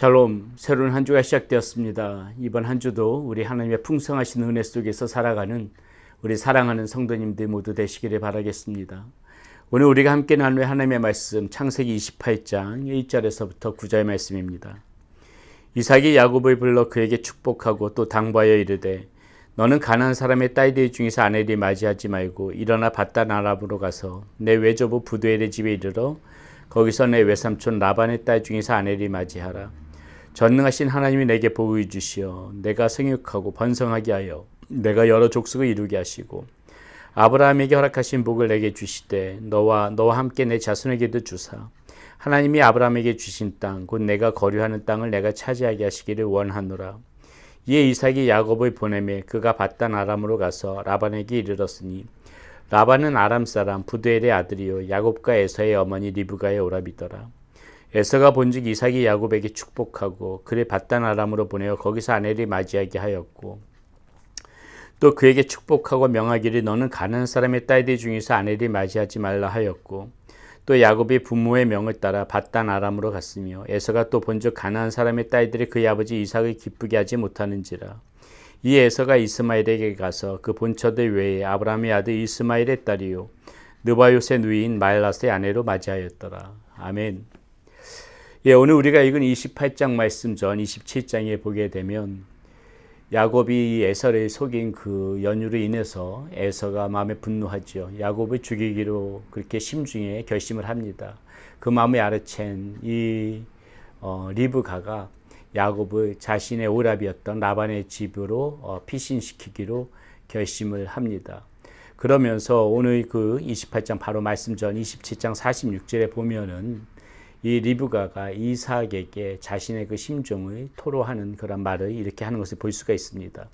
샬롬, 새로운 한 주가 시작되었습니다. 이번 한 주도 우리 하나님의 풍성하신 은혜 속에서 살아가는 우리 사랑하는 성도님들 모두 되시기를 바라겠습니다. 오늘 우리가 함께 나눌 하나님의 말씀 창세기 28장 1절에서부터 9절 말씀입니다. 이삭이 야곱을 불러 그에게 축복하고 또 당부하여 이르되 너는 가난한 사람의 딸들 중에서 아내를 맞이하지 말고 일어나 바단 아람으로 가서 내 외조부 부두엘의 집에 이르러 거기서 내 외삼촌 라반의 딸 중에서 아내를 맞이하라. 전능하신 하나님이 내게 보호해 주시어 내가 생육하고 번성하게 하여 내가 여러 족속을 이루게 하시고 아브라함에게 허락하신 복을 내게 주시되 너와 너와 함께 내 자손에게도 주사 하나님이 아브라함에게 주신 땅 곧 내가 거류하는 땅을 내가 차지하게 하시기를 원하노라. 이에 이삭이 야곱을 보내매 그가 바단 아람으로 가서 라반에게 이르렀으니 라반은 아람 사람 부두엘의 아들이요 야곱과 에서의 어머니 리브가의 오라비더라. 에서가 본즉 이삭이 야곱에게 축복하고 그를 바단 아람으로 보내어 거기서 아내를 맞이하게 하였고 또 그에게 축복하고 명하기를 너는 가난한 사람의 딸들 중에서 아내를 맞이하지 말라 하였고 또 야곱이 부모의 명을 따라 바단 아람으로 갔으며 에서가 또 본즉 가난한 사람의 딸들이 그의 아버지 이삭을 기쁘게 하지 못하는지라 이 에서가 이스마엘에게 가서 그 본처들 외에 아브라함의 아들 이스마엘의 딸이요 느바요의 누이인 마일라스의 아내로 맞이하였더라 아멘. 예, 오늘 우리가 읽은 28장 말씀 전 27장에 보게 되면 야곱이 에서를 속인 그 연유로 인해서 에서가 마음에 분노하죠. 야곱을 죽이기로 그렇게 심중에 결심을 합니다. 그 마음에 알아챈 이 어, 리브가가 야곱을 자신의 오랍이었던 라반의 집으로 어, 피신시키기로 결심을 합니다. 그러면서 오늘 그 28장 바로 말씀 전 27장 46절에 보면은 이 리브가가 이삭에게 자신의 그 심정을 토로하는 그런 말을 이렇게 하는 것을 볼 수가 있습니다.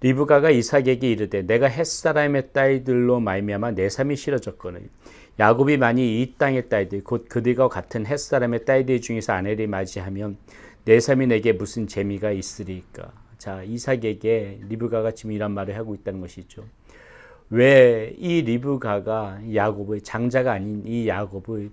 리브가가 이삭에게 이르되 내가 햇사람의 딸들로 말미암아 내 삶이 싫어졌거늘 야곱이 만일 이 땅의 딸들 곧 그들과 같은 햇사람의 딸들 중에서 아내를 맞이하면 내 삶이 내게 무슨 재미가 있으리까 자 이삭에게 리브가가 지금 이런 말을 하고 있다는 것이죠 왜 이 리브가가 야곱을 장자가 아닌 이 야곱을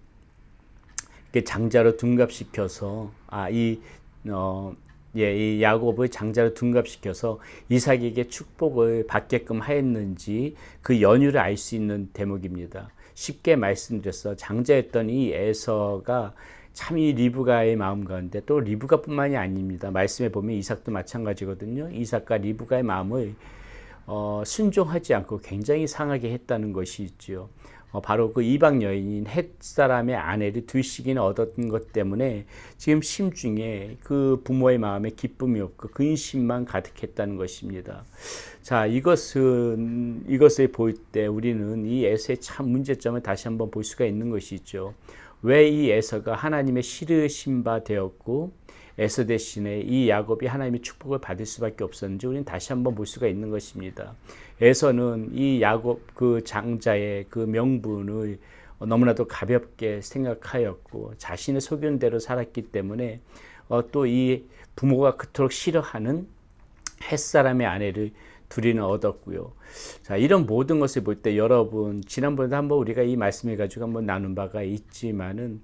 장자로 둔갑시켜서 아이 어, 예, 이 야곱을 장자로 둔갑시켜서 이삭에게 축복을 받게끔 하였는지 그 연유를 알 수 있는 대목입니다. 쉽게 말씀드렸어. 장자였던 이 에서가 참 이 리브가의 마음 가운데 또 리브가뿐만이 아닙니다. 말씀에 보면 이삭도 마찬가지거든요. 이삭과 리브가의 마음을 어, 순종하지 않고 굉장히 상하게 했다는 것이. 어, 바로 그 이방 여인인 헷 사람의 아내를 두씩이나 얻었던 것 때문에 지금 심중에 그 부모의 마음에 기쁨이 없고 근심만 가득했다는 것입니다. 자, 이것은 이것을 볼 때 우리는 이 에서의 참 문제점을 다시 한번 볼 수가 있는 것이죠. 왜 이 에서가 하나님의 싫으신 바 되었고 에서 대신에 이 야곱이 하나님의 축복을 받을 수밖에 없었는지 우리는 다시 한번 볼 수가 있는 것입니다. 에서는 이 야곱 그 장자의 그 명분을 너무나도 가볍게 생각하였고 자신의 소견대로 살았기 때문에 어, 또이 부모가 그토록 싫어하는 햇사람의 아내를 둘이는 얻었고요. 자, 이런 모든 것을 볼 때 여러분 지난번에도 한번 우리가 이 말씀을 가지고 한번 나눈 바가 있지만은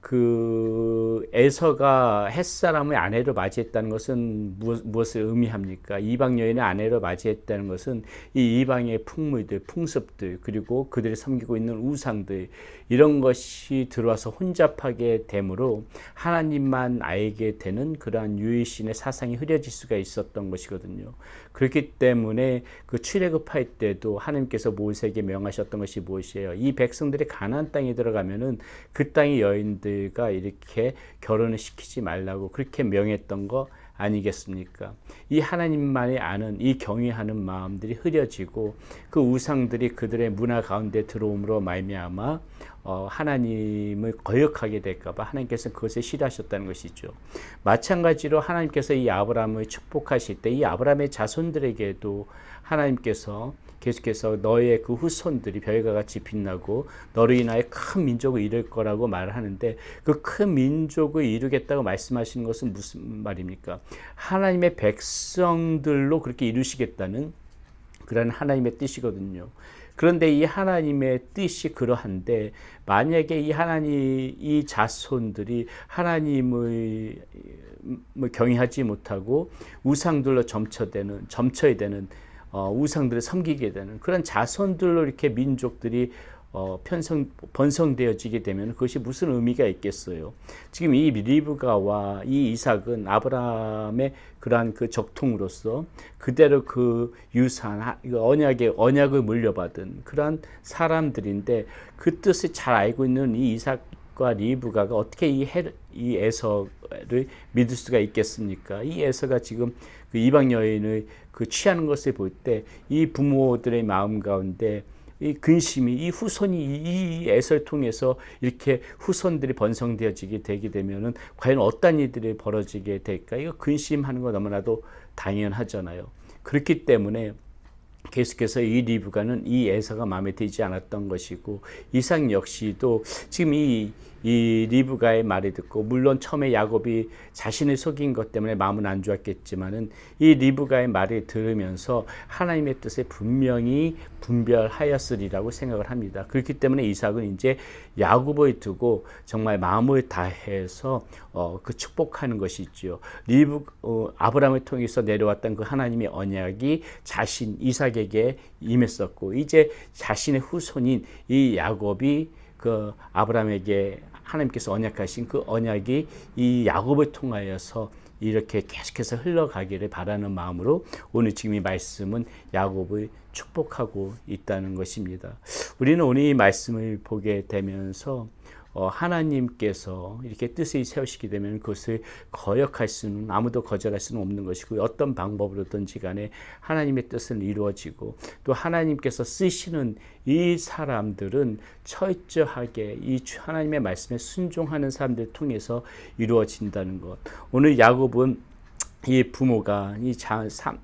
그 에서가 햇사람의 아내로 맞이했다는 것은 무엇을 의미합니까? 이방 여인의 아내로 맞이했다는 것은 이 이방의 풍물들, 풍습들 그리고 그들이 섬기고 있는 우상들 이런 것이 들어와서 혼잡하게 되므로 하나님만 알게 되는 그러한 유일신의 사상이 흐려질 수가 있었던 것이거든요. 그렇기 때문에 그 출애굽할 때도 하나님께서 모세에게 명하셨던 것이 무엇이에요? 이 백성들이 가나안 땅에 들어가면은 그 땅의 여인들 과 이렇게 결혼을 시키지 말라고 그렇게 명했던 거 아니겠습니까? 이 하나님만이 아는 이 경외하는 마음들이 흐려지고 그 우상들이 그들의 문화 가운데 들어옴으로 말미암아 어, 하나님을 거역하게 될까봐 하나님께서 그것을 싫어하셨다는 것이죠. 마찬가지로 하나님께서 이 아브라함을 축복하실 때 이 아브라함의 자손들에게도 하나님께서 계속해서 너의 그 후손들이 별과 같이 빛나고 너로 인하여 큰 민족을 이룰 거라고 말을 하는데 그 큰 민족을 이루겠다고 말씀하시는 것은 무슨 말입니까? 하나님의 백성들로 그렇게 이루시겠다는 그런 하나님의 뜻이거든요. 그런데 이 하나님의 뜻이 그러한데 만약에 이 하나님 이 자손들이 하나님을 뭐 경외하지 못하고 우상들로 점쳐되는 점쳐야 되는 어, 우상들을 섬기게 되는 그런 자손들로 이렇게 민족들이 어, 편성 번성되어지게 되면 그것이 무슨 의미가 있겠어요? 지금 이 리브가와 이 이삭은 아브라함의 그러한 그 적통으로서 그대로 그 유산 언약의 언약을 물려받은 그러한 사람들인데 그 뜻을 잘 알고 있는 이 이삭과 리브가가 어떻게 이, 해, 이 에서를 믿을 수가 있겠습니까? 이 에서가 지금 그 이방 여인을 그 취하는 것을 볼 때 이 부모들의 마음 가운데 이 근심이 이 후손이 이 애설 통해서 이렇게 후손들이 번성되어지게 되게 되면은 과연 어떤 일들이 벌어지게 될까? 이거 근심하는 거 너무나도 당연하잖아요. 그렇기 때문에 계속해서 이 리브가는 이 에서가 마음에 들지 않았던 것이고 이상 역시도 지금 이, 이 리브가의 말을 듣고 물론 처음에 야곱이 자신을 속인 것 때문에 마음은 안 좋았겠지만은 이 리브가의 말을 들으면서 하나님의 뜻에 분명히 분별하였으리라고 생각을 합니다. 그렇기 때문에 이삭은 이제 야곱을 두고 정말 마음을 다해서 어, 그 축복하는 것이 있죠. 리브 어, 아브라함을 통해서 내려왔던 그 하나님의 언약이 자신 이삭에게 임했었고 이제 자신의 후손인 이 야곱이 그 아브라함에게 하나님께서 언약하신 그 언약이 이 야곱을 통하여서 이렇게 계속해서 흘러가기를 바라는 마음으로 오늘 지금 이 말씀은 야곱을 축복하고 있다는 것입니다. 우리는 오늘 이 말씀을 보게 되면서 어, 하나님께서 이렇게 뜻을 세우시게 되면 그것을 거역할 수는 아무도 거절할 수는 없는 것이고 어떤 방법으로든지 간에 하나님의 뜻은 이루어지고 또 하나님께서 쓰시는 이 사람들은 철저하게 이 하나님의 말씀에 순종하는 사람들 통해서 이루어진다는 것. 오늘 야곱은 이 부모가 이 자, 삼,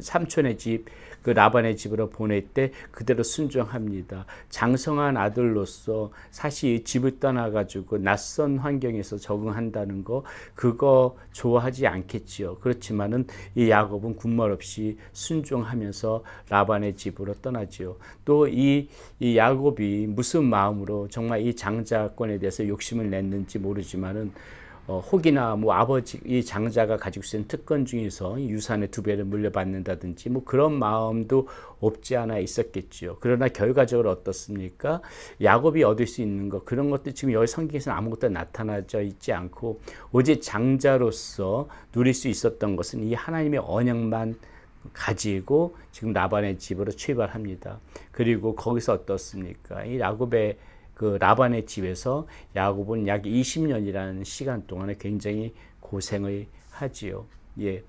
삼촌의 집, 그 라반의 집으로 보낼 때 그대로 순종합니다. 장성한 아들로서 사실 집을 떠나가지고 낯선 환경에서 적응한다는 거, 그거 좋아하지 않겠지요. 그렇지만은 이 야곱은 군말 없이 순종하면서 라반의 집으로 떠나지요. 또 이 이 야곱이 무슨 마음으로 정말 이 장자권에 대해서 욕심을 냈는지 모르지만은 어, 혹이나 뭐 아버지 이 장자가 가지고 있는 특권 중에서 유산의 두 배를 물려받는다든지 뭐 그런 마음도 없지 않아 있었겠지요. 그러나 결과적으로 어떻습니까? 야곱이 얻을 수 있는 것 그런 것들 지금 여기 성경에서는 아무것도 나타나져 있지 않고 오직 장자로서 누릴 수 있었던 것은 이 하나님의 언약만 가지고 지금 라반의 집으로 출발합니다. 그리고 거기서 어떻습니까? 이 야곱의 그 라반의 집에서 야곱은 약 20년이라는 시간 동안에 굉장히 고생을 하지요. 예.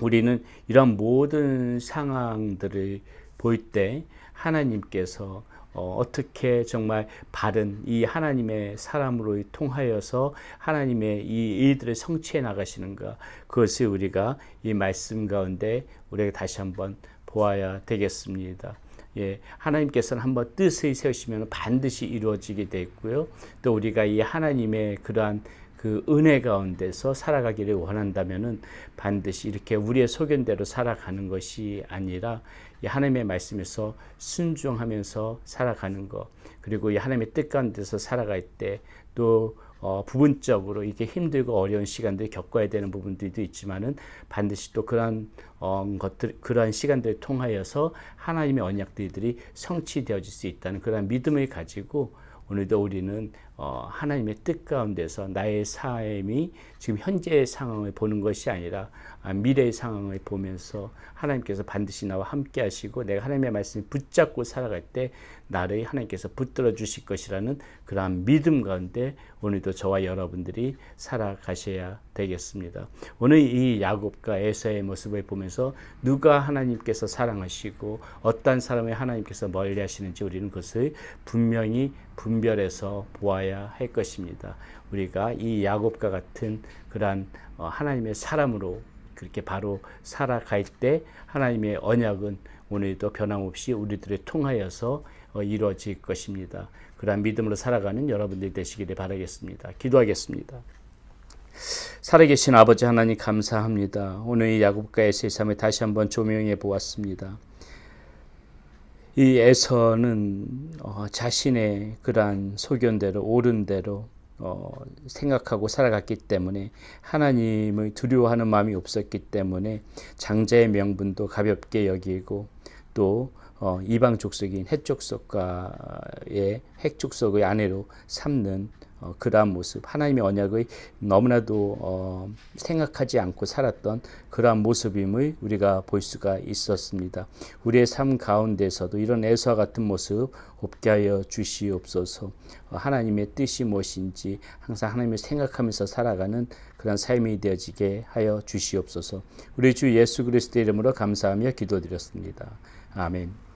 우리는 이런 모든 상황들을 볼 때 하나님께서 어, 떻게 정말 바른 이 하나님의 사람으로 통하여서 하나님의 이 일들을 성취해 나가시는가 그것을 우리가 이 말씀 가운데 우리가 다시 한번 보아야 되겠습니다. 예, 하나님께서는 한번 뜻을 세우시면 반드시 이루어지게 되 있고요. 또 우리가 이 하나님의 그러한 그 은혜 가운데서 살아가기를 원한다면은 반드시 이렇게 우리의 소견대로 살아가는 것이 아니라 이 하나님의 말씀에서 순종하면서 살아가는 것 그리고 이 하나님의 뜻 가운데서 살아갈 때 또 어, 부분적으로 이게 힘들고 어려운 시간들을 겪어야 되는 부분들도 있지만은 반드시 또 그러한 어, 것들 그러한 시간들을 통하여서 하나님의 언약들이 성취되어질 수 있다는 그러한 믿음을 가지고 오늘도 우리는 어, 하나님의 뜻 가운데서 나의 삶이 지금 현재의 상황을 보는 것이 아니라 아, 미래의 상황을 보면서 하나님께서 반드시 나와 함께 하시고 내가 하나님의 말씀을 붙잡고 살아갈 때 나를 하나님께서 붙들어 주실 것이라는 그러한 믿음 가운데 오늘도 저와 여러분들이 살아가셔야 되겠습니다. 오늘 이 야곱과 에서의 모습을 보면서 누가 하나님께서 사랑하시고 어떤 사람을 하나님께서 멀리 하시는지 우리는 그것을 분명히 분별해서 보아야 할 것입니다. 우리가 이 야곱과 같은 그러한 어, 하나님의 사람으로 그렇게 바로 살아갈 때 하나님의 언약은 오늘도 변함없이 우리들을 통하여서 어, 이루어질 것입니다. 그러한 믿음으로 살아가는 여러분들이 되시기를 바라겠습니다. 기도하겠습니다. 살아계신 아버지 하나님 감사합니다. 오늘 이 야곱과 에서의 삶을 다시 한번 조명해 보았습니다. 이 에서는 어, 자신의 그러한 소견대로 옳은 대로 어, 생각하고 살아갔기 때문에 하나님을 두려워하는 마음이 없었기 때문에 장자의 명분도 가볍게 여기고 또 어, 이방 족속인 헷 족속과의 핵 족속의 아내로 삼는 어, 그러한 모습, 하나님의 언약의 너무나도 어, 생각하지 않고 살았던 그러한 모습임을 우리가 볼 수가 있었습니다. 우리의 삶 가운데서도 이런 애서와 같은 모습 없게 하여 주시옵소서. 어, 하나님의 뜻이 무엇인지 항상 하나님을 생각하면서 살아가는 그런 삶이 되어지게 하여 주시옵소서. 우리 주 예수 그리스도의 이름으로 감사하며 기도드렸습니다. 아멘.